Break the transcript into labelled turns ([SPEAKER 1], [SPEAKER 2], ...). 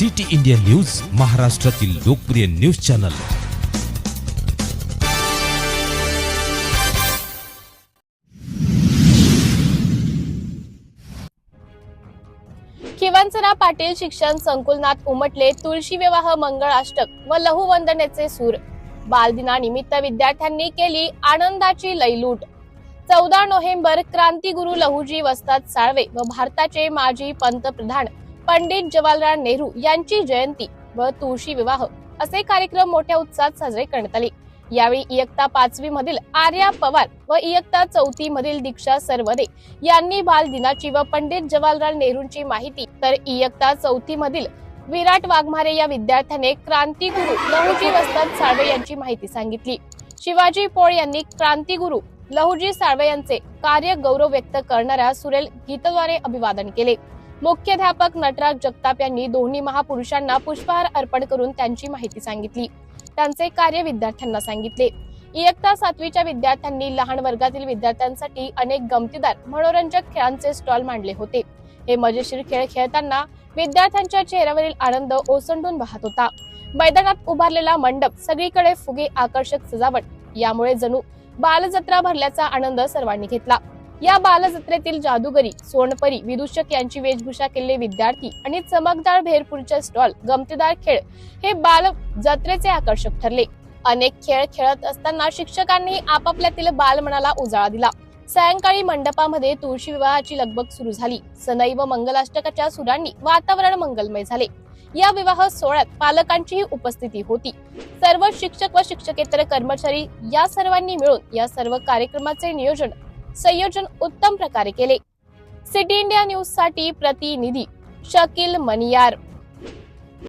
[SPEAKER 1] City India news महाराष्ट्रातील लोकप्रिय news channel.
[SPEAKER 2] खिवंसरा Patil शिक्षण संकुलनात उमटले तुळशी विवाह मंगळाष्टक व लहुवंदनेचे सूर. बालदिनानिमित्त विद्यार्थ्यांनी केली आनंदाची लयलूट. चौदा नोव्हेंबर क्रांतीगुरु लहुजी वस्ताद साळवे व भारताचे माजी पंतप्रधान पंडित जवाहरलाल नेहरू यांची जयंती व तुळशी विवाह असे कार्यक्रम मोठ्या उत्साहात साजरे करण्यात आले. यावेळी इयत्ता पाचवी मधील आर्या पवार व इयत्ता चौथी मधील दीक्षा सरवदे यांनी बाल दिनाची व पंडित जवाहरलाल नेहरूंची माहिती तर इयत्ता चौथी मधील विराट वाघमारे या विद्यार्थ्याने क्रांतीगुरु लहुजी वस्ताद साळवे यांची माहिती सांगितली. शिवाजी पोळ यांनी क्रांतीगुरु लहुजी साळवे यांचे कार्य गौरव व्यक्त करणाऱ्या सुरेल गीतद्वारे अभिवादन केले. मुख्याध्यापक नटराज जगताप यांनी दोन्ही महापुरुषांना पुष्पहार अर्पण करून त्यांची माहिती सांगितली. त्यांचे कार्य विद्यार्थ्यांना सांगितले. इयत्ता सातवीच्या विद्यार्थ्यांनी लहान वर्गातील विद्यार्थ्यांसाठी अनेक गमतीदार मनोरंजक खेळांचे स्टॉल मांडले होते. हे मजेशीर खेळ खेळताना विद्यार्थ्यांच्या चेहऱ्यावरील आनंद ओसंडून वाहत होता. मैदानात उभारलेला मंडप सगळीकडे फुगे आकर्षक सजावट यामुळे जणू बालजत्रा भरल्याचा आनंद सर्वांनी घेतला. या बालजत्रेतील जादूगरी सोनपरी विदूषक यांची वेशभूषा केलेले विद्यार्थी आणि चमकदार भेरपूरचे स्टॉल गमतीदार खेळ हे बाल जत्रेचे आकर्षक ठरले. अनेक खेळ खेळत असताना शिक्षकांनी आपापल्यातील बालमनाला उजाळा दिला. सायंकाळी मंडपामध्ये तुळशी विवाहाची लगबग सुरू झाली. सनई व मंगलाष्टकाच्या सुरांनी वातावरण मंगलमय झाले. या विवाह सोहळ्यात पालकांचीही उपस्थिती होती. सर्व शिक्षक व शिक्षकेतर कर्मचारी या सर्वांनी मिळून या सर्व कार्यक्रमाचे नियोजन संयोजन उत्तम प्रकारे केले. सिटी इंडिया न्यूजसाठी प्रतिनिधी शकील मनियार.